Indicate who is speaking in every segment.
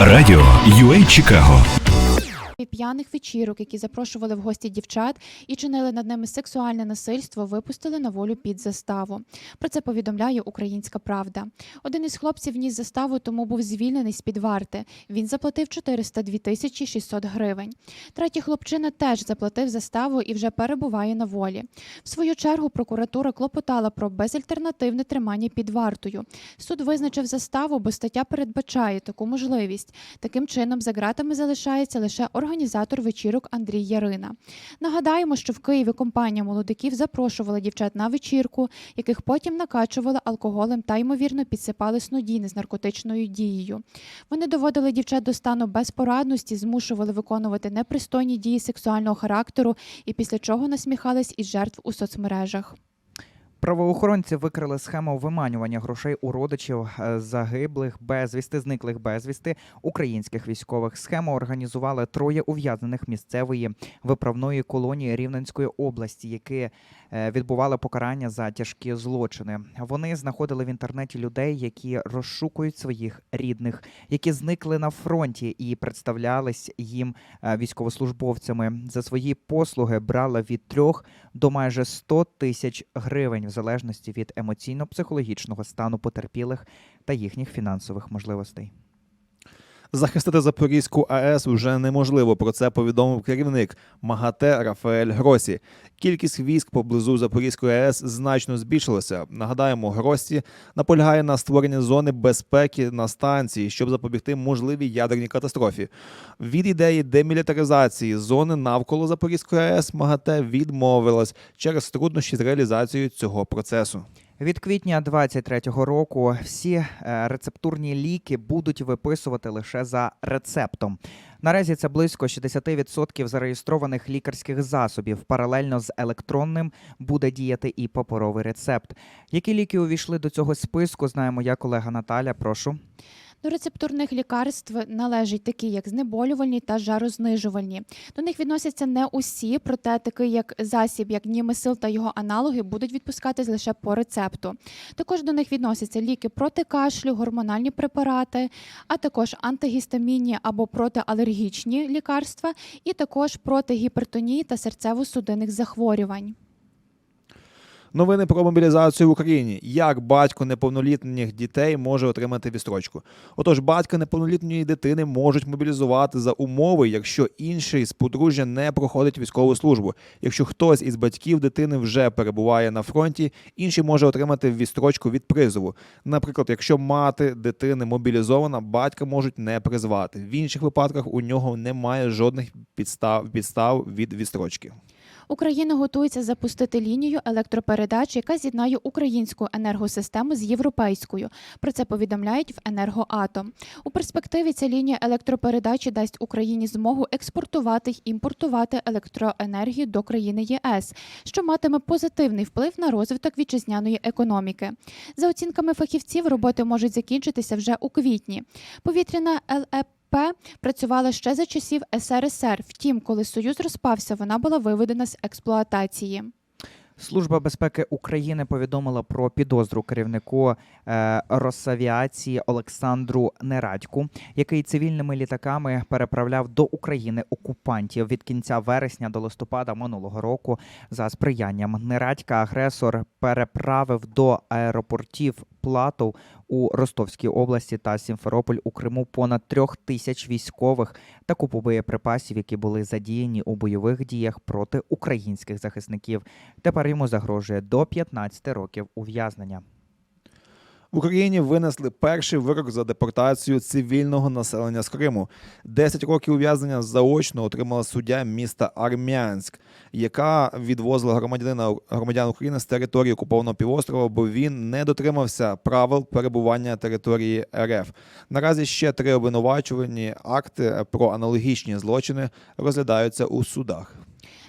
Speaker 1: Радіо UA Чикаго
Speaker 2: п'яних вечірок, які запрошували в гості дівчат і чинили над ними сексуальне насильство, випустили на волю під заставу. Про це повідомляє Українська Правда. Один із хлопців ніс заставу, тому був звільнений з під варти. Він заплатив 402 тисячі 600 гривень. Третій хлопчина теж заплатив заставу і вже перебуває на волі. В свою чергу прокуратура клопотала про безальтернативне тримання під вартою. Суд визначив заставу, бо стаття передбачає таку можливість. Таким чином, за ґратами залишається лише організатор вечірок Андрій Ярина. Нагадаємо, що в Києві компанія молодиків запрошувала дівчат на вечірку, яких потім накачували алкоголем та ймовірно підсипали снодійне з наркотичною дією. Вони доводили дівчат до стану безпорадності, змушували виконувати непристойні дії сексуального характеру і після чого насміхались із жертв у соцмережах.
Speaker 3: Правоохоронці викрили схему виманювання грошей у родичів е, загиблих, безвісти, зниклих безвісти українських військових. Схему організували троє ув'язнених місцевої виправної колонії Рівненської області, які відбували покарання за тяжкі злочини. Вони знаходили в інтернеті людей, які розшукують своїх рідних, які зникли на фронті і представлялись їм е, військовослужбовцями. За свої послуги брали від трьох до майже 100 тисяч гривень, в залежності від емоційно-психологічного стану потерпілих та їхніх фінансових можливостей.
Speaker 4: Захистити Запорізьку АЕС вже неможливо. Про це повідомив керівник МАГАТЕ Рафаель Гросі. Кількість військ поблизу Запорізької АЕС значно збільшилася. Нагадаємо, Гросі наполягає на створенні зони безпеки на станції, щоб запобігти можливій ядерній катастрофі. Від ідеї демілітаризації зони навколо Запорізької АЕС МАГАТЕ відмовилась через труднощі з реалізацією цього процесу.
Speaker 3: Від квітня 2023 року всі е, рецептурні ліки будуть виписувати лише за рецептом. Наразі це близько 60% зареєстрованих лікарських засобів. Паралельно з електронним буде діяти і паперовий рецепт. Які ліки увійшли до цього списку? Знаємо я, колега Наталя. Прошу.
Speaker 2: До рецептурних лікарств належать такі, як знеболювальні та жарознижувальні. До них відносяться не усі, проте такий як засіб, як німесил та його аналоги, будуть відпускатись лише по рецепту. Також до них відносяться ліки проти кашлю, гормональні препарати, а також антигістамінні або протиалергічні лікарства, і також проти гіпертонії та серцево-судинних захворювань.
Speaker 4: Новини про мобілізацію в Україні. Як батько неповнолітніх дітей може отримати відстрочку? Отож, батька неповнолітньої дитини можуть мобілізувати за умови, якщо інший з подружжя не проходить військову службу. Якщо хтось із батьків дитини вже перебуває на фронті, інший може отримати відстрочку від призову. Наприклад, якщо мати дитини мобілізована, батька можуть не призвати. В інших випадках у нього немає жодних підстав підстав від відстрочки.
Speaker 2: Україна готується запустити лінію електропередач, яка з'єднає українську енергосистему з європейською. Про це повідомляють в енергоатом. У перспективі ця лінія електропередачі дасть Україні змогу експортувати й імпортувати електроенергію до країни ЄС, що матиме позитивний вплив на розвиток вітчизняної економіки. За оцінками фахівців, роботи можуть закінчитися вже у квітні. Повітряна ЛЕП П працювала ще за часів СРСР. Втім, коли Союз розпався, вона була виведена з експлуатації.
Speaker 3: Служба безпеки України повідомила про підозру керівнику е, Росавіації Олександру Нерадьку, який цивільними літаками переправляв до України окупантів від кінця вересня до листопада минулого року. За сприянням Нерадька агресор переправив до аеропортів Платов у Ростовській області та Сімферополь у Криму понад трьох тисяч військових та купу боєприпасів, які були задіяні у бойових діях проти українських захисників. Тепер йому загрожує до 15 років ув'язнення.
Speaker 4: В Україні винесли перший вирок за депортацію цивільного населення з Криму. 10 років ув'язнення заочно отримала суддя міста Армянськ, яка відвозила громадянина громадян України з території окупованого півострова, бо він не дотримався правил перебування території РФ. Наразі ще три обвинувачувані акти про аналогічні злочини розглядаються у судах.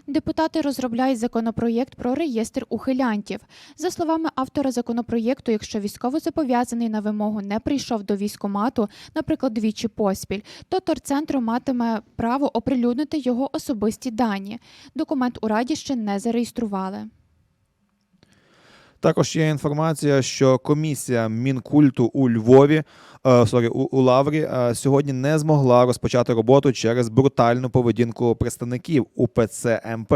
Speaker 2: Депутати розробляють законопроєкт про реєстр ухилянтів. За словами автора законопроєкту, якщо військовозобов'язаний на вимогу не прийшов до військомату, наприклад, двічі поспіль, то торцентру матиме право оприлюднити його особисті дані. Документ у раді ще не зареєстрували.
Speaker 4: Також є інформація, що комісія Мінкульту у Львові, е, сорі, у, у Лаврі е, сьогодні не змогла розпочати роботу через брутальну поведінку представників УПЦ МП,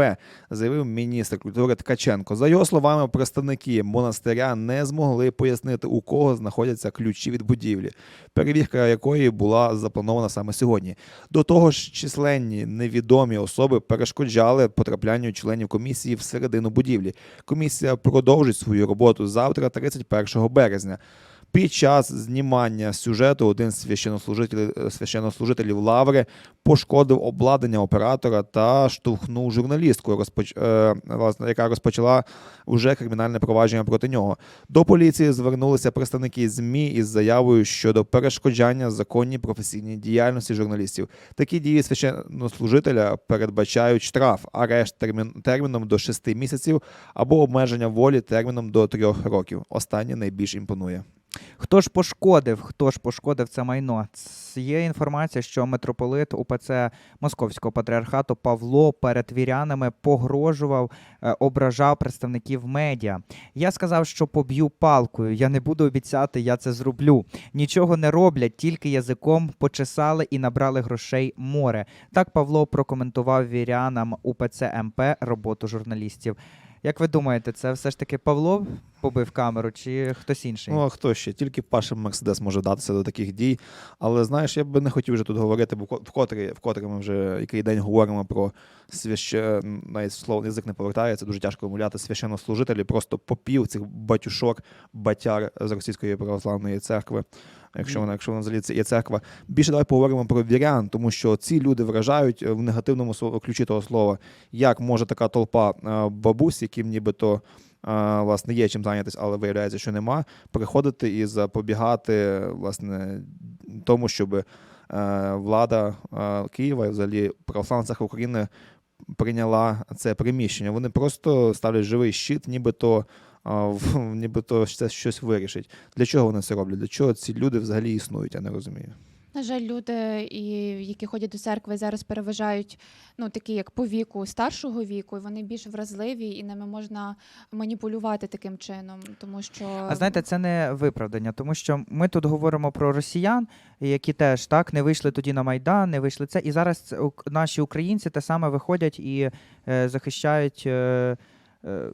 Speaker 4: заявив міністр культури Ткаченко. За його словами, представники монастиря не змогли пояснити, у кого знаходяться ключі від будівлі, перевірка якої була запланована саме сьогодні. До того ж, численні невідомі особи перешкоджали потраплянню членів комісії всередину будівлі. Комісія продовжить свою роботу завтра, 31 березня. Під час знімання сюжету один з священнослужителів, священнослужителів Лаври пошкодив обладнання оператора та штовхнув журналістку, розпоч... е, власне, яка розпочала вже кримінальне провадження проти нього. До поліції звернулися представники ЗМІ із заявою щодо перешкоджання законній професійній діяльності журналістів. Такі дії священнослужителя передбачають штраф, арешт термін... терміном до 6 місяців або обмеження волі терміном до 3 років. Останнє найбільш імпонує.
Speaker 3: Хто ж пошкодив? Хто ж пошкодив це майно? Є інформація, що митрополит УПЦ Московського патріархату Павло перед вірянами погрожував, е, ображав представників медіа. Я сказав, що поб'ю палкою. Я не буду обіцяти, я це зроблю. Нічого не роблять, тільки язиком почесали і набрали грошей море. Так Павло прокоментував вірянам УПЦ МП роботу журналістів. Як ви думаєте, це все ж таки Павло побив камеру чи хтось інший?
Speaker 4: Ну, а хто ще? Тільки Паша Мерседес може вдатися до таких дій. Але знаєш, я би не хотів вже тут говорити, бо ко- вкотре, вкотре ми вже який день говоримо про священ... навіть слово язик не повертається, дуже тяжко вимовляти священнослужителі, просто попів цих батюшок, батяр з російської православної церкви. Якщо вона, якщо вона взагалі це є церква. Більше давай поговоримо про вірян, тому що ці люди вражають е, в негативному ключі того слова, як може така толпа е, бабусь, яким нібито е, власне є чим зайнятися, але виявляється, що нема, приходити і запобігати власне тому, щоб влада Києва і взагалі православна церква України прийняла це приміщення. Вони просто ставлять живий щит, нібито. А, в- Нібито це щось вирішить. Для чого вони це роблять? Для чого ці люди взагалі існують? Я не розумію.
Speaker 2: На жаль, люди, і, які ходять до церкви, зараз переважають ну такі, як по віку старшого віку, і вони більш вразливі, і ними можна маніпулювати таким чином, тому що
Speaker 3: А знаєте, це не виправдання, тому що ми тут говоримо про росіян, які теж так не вийшли тоді на майдан, не вийшли це. І зараз наші українці те саме виходять і е, захищають. Е, е,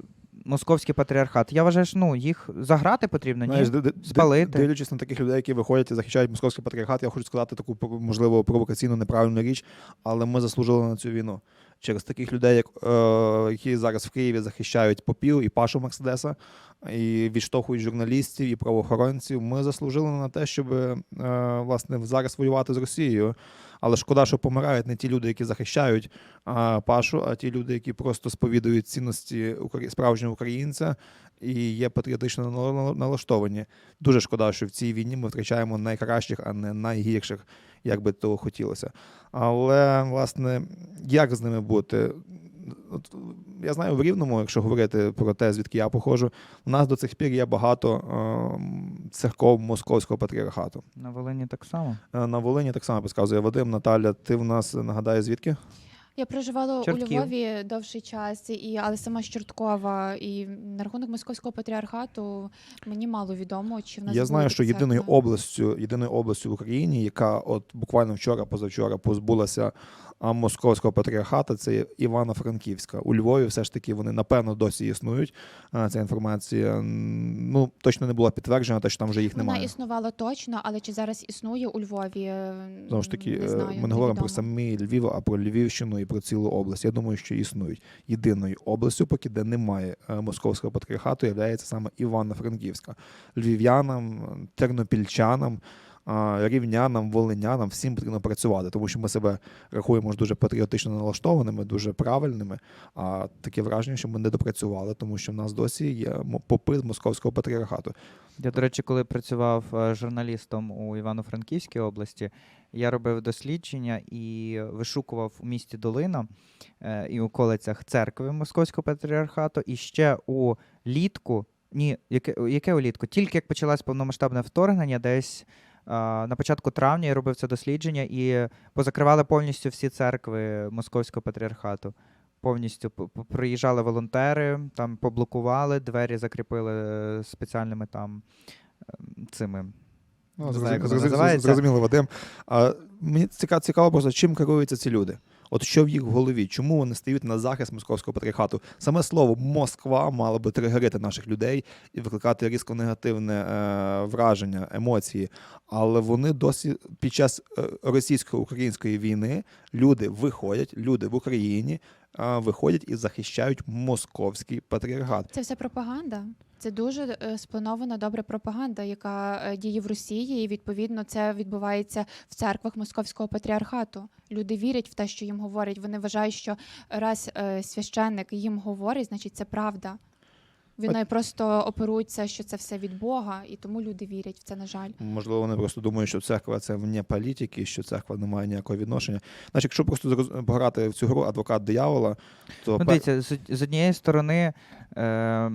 Speaker 3: Московський патріархат. Я вважаю, що ну, їх заграти потрібно, ні?
Speaker 4: Знаєш, ди-
Speaker 3: спалити.
Speaker 4: дивлячись на таких людей, які виходять і захищають московський патріархат, я хочу сказати таку можливо провокаційну неправильну річ, але ми заслужили на цю війну. Через таких людей, як, е, які зараз в Києві захищають попів і Пашу Мерседеса, і відштовхують журналістів і правоохоронців. Ми заслужили на те, щоб е, власне зараз воювати з Росією. Але шкода, що помирають не ті люди, які захищають а, Пашу, а ті люди, які просто сповідують цінності справжнього українця і є патріотично налаштовані. Дуже шкода, що в цій війні ми втрачаємо найкращих, а не найгірших, як би того хотілося. Але власне, як з ними бути? От, я знаю в Рівному, якщо говорити про те, звідки я походжу, у нас до цих пір є багато е, церков московського патріархату.
Speaker 3: На Волині так само.
Speaker 4: Е, На Волині так само підказує Вадим. Наталя, ти в нас нагадає звідки?
Speaker 2: Я проживала
Speaker 3: Чортків.
Speaker 2: у Львові довший час, і але сама з Чорткова, і на рахунок московського патріархату мені мало відомо, чи в нас
Speaker 4: Я знаю, що єдиною областю, єдиною областю в Україні, яка от буквально вчора, позавчора позбулася а, московського патріархата, це є Івано-Франківська. У Львові все ж таки вони напевно досі існують. А, Ця інформація м, ну точно не була підтверджена, те, що там вже їх
Speaker 2: Вона
Speaker 4: немає.
Speaker 2: існувала точно, але чи зараз існує у Львові? е,
Speaker 4: Знову ж таки,
Speaker 2: не
Speaker 4: е,
Speaker 2: знаю,
Speaker 4: ми не говоримо про
Speaker 2: невідомо.
Speaker 4: самі Львів, а про Львівщину і про цілу область. Я думаю, що існують. Єдиною областю, поки де немає е, московського патріархату, є саме Івано-Франківська. Львів'янам, тернопільчанам. Рівнянам, волинянам всім потрібно працювати, тому що ми себе рахуємо дуже патріотично налаштованими, дуже правильними. А таке враження, що ми не допрацювали, тому що в нас досі є попит московського патріархату.
Speaker 3: Я, до речі, коли працював е, журналістом у Івано-Франківській області, я робив дослідження і вишукував у місті Долина е, і околицях церкви Московського патріархату, і ще у літку, ні, яке, яке улітку? Тільки як почалось повномасштабне вторгнення, десь на початку травня я робив це дослідження і позакривали повністю всі церкви Московського патріархату. повністю приїжджали волонтери, там поблокували, двері закріпили е, спеціальними там ем, цими.
Speaker 4: Ну,
Speaker 3: Не знаю,
Speaker 4: зрозуміло,
Speaker 3: як воно
Speaker 4: зрозуміло,
Speaker 3: називається.
Speaker 4: зрозуміло, Вадим. А, мені цікаво, цікаво просто, чим керуються ці люди. От що в їх голові, чому вони стають на захист московського патріархату? Саме слово Москва мало би тригерити наших людей і викликати різко негативне е, враження, емоції. Але вони досі під час е, російсько-української війни люди виходять, люди в Україні виходять і захищають московський патріархат.
Speaker 2: Це все пропаганда. Це дуже е, спланована добра пропаганда, яка е, діє в Росії, і відповідно це відбувається в церквах московського патріархату. Люди вірять в те, що їм говорять. Вони вважають, що раз е, священник їм говорить, значить це правда. Вони просто оперують це, що це все від Бога, і тому люди вірять в це, на жаль.
Speaker 4: Можливо, вони просто думають, що церква це вне політики, що церква не має ніякого відношення. Значить, якщо просто пограти в цю гру адвокат диявола, то
Speaker 3: Ну, дивіться, з, з однієї сторони е,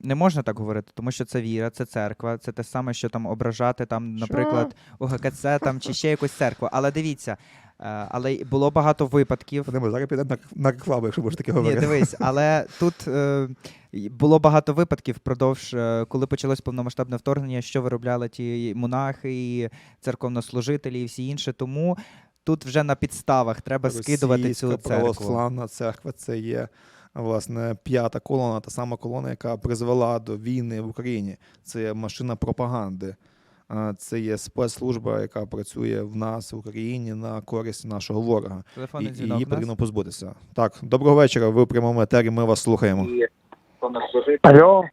Speaker 3: не можна так говорити, тому що це віра, це церква, це те саме, що там ображати, там, наприклад, УГКЦ там, чи ще якусь церкву. Але дивіться, але й було багато випадків.
Speaker 4: Вадиме, зараз підемо на, на рекламу, якщо можна таке
Speaker 3: Ні,
Speaker 4: говорити.
Speaker 3: дивись, але тут е, було багато випадків впродовж, е, коли почалось повномасштабне вторгнення, що виробляли ті монахи, і церковнослужителі, і всі інші. Тому тут вже на підставах треба скидувати цю церкву.
Speaker 4: православна церква це є власне п'ята колона, та сама колона, яка призвела до війни в Україні. Це машина пропаганди. Це є спецслужба, яка працює в нас в Україні на користь нашого ворога. І,
Speaker 3: Телефонний
Speaker 4: і її потрібно позбутися. Так, доброго вечора. Ви в прямому етері. Ми вас слухаємо.
Speaker 5: Алло,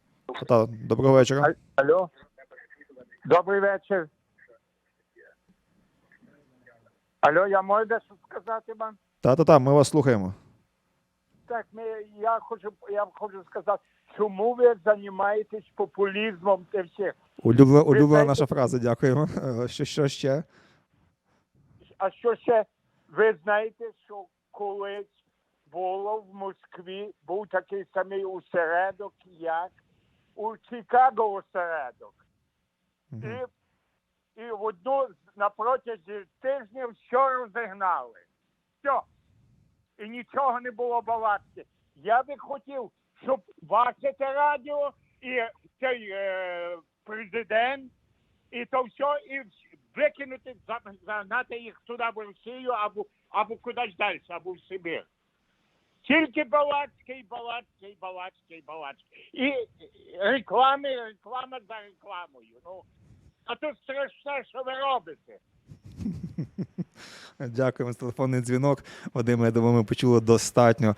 Speaker 4: Та, доброго вечора.
Speaker 5: алло. Добрий вечір. Алло, я можу дещо сказати вам?
Speaker 4: Та, та, та, ми вас слухаємо.
Speaker 5: Так, ми, я хочу, я хочу сказати, чому ви займаєтесь популізмом та все?
Speaker 4: Улюблена, улюблена
Speaker 5: знаєте-
Speaker 4: наша фраза, дякуємо. Е, Що, що ще?
Speaker 5: А що ще? Ви знаєте, що колись було в Москві, був такий самий осередок, як у Чикаго осередок.
Speaker 4: Мгм.
Speaker 5: І, і в одну на протязі тижнів все розігнали. Все. І нічого не було балакти. Я би хотів, щоб ваше те радіо і цей е, президент, і то все, і викинути, загнати їх туди в Росію або, або кудись далі, або в Сибір. Тільки балацький, балацький, балацький, балацький. І реклами, реклама за рекламою. Ну, а тут страшне, що ви робите.
Speaker 4: Дякуємо за телефонний дзвінок. Вадим, я думаю, ми почули достатньо.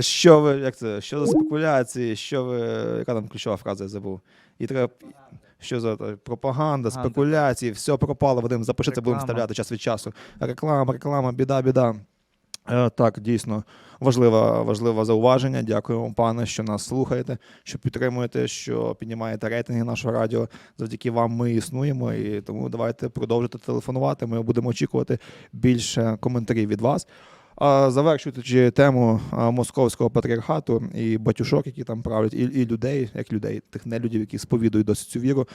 Speaker 4: Що ви, як це? Що за спекуляції? Що ви, яка там ключова фраза я забув? І треба. Що за пропаганда, спекуляції, все пропало. Вадим, запиши це, будемо вставляти час від часу. Реклама, реклама, біда, біда. Е, Так, дійсно, важливе, важливе зауваження. Дякуємо, пане, що нас слухаєте, що підтримуєте, що піднімаєте рейтинги нашого радіо. Завдяки вам ми існуємо, і тому давайте продовжуйте телефонувати. Ми будемо очікувати більше коментарів від вас. Завершуючи тему московського патріархату і батюшок, які там правлять, і, і людей, як людей, тих нелюдів, які сповідують досі цю віру.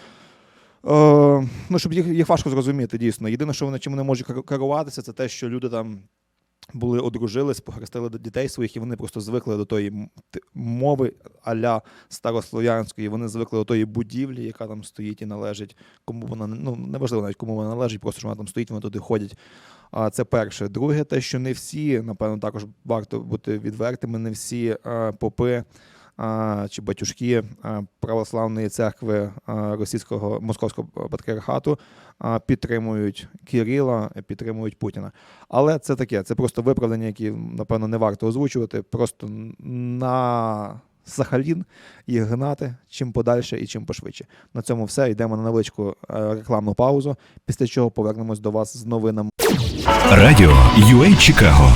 Speaker 4: Е, ну, щоб їх, їх важко зрозуміти, дійсно. Єдине, що вони чим вони можуть керуватися, це те, що люди там були одружились, похрестили дітей своїх, і вони просто звикли до тої мови аля старослов'янської. Вони звикли до тої будівлі, яка там стоїть і належить, кому вона ну неважливо навіть кому вона належить, просто що вона там стоїть, вони туди ходять. А це перше. Друге, те, що не всі, напевно, також варто бути відвертими, не всі е, попи. Чи батюшки православної церкви російського московського патріархату підтримують Кирила, підтримують Путіна. Але це таке, це просто виправдання, які, напевно, не варто озвучувати. Просто на Сахалін їх гнати чим подальше і чим пошвидше. На цьому все. Йдемо на невеличку е, рекламну паузу, після чого повернемось до вас з новинами.
Speaker 1: Радіо UA Чикаго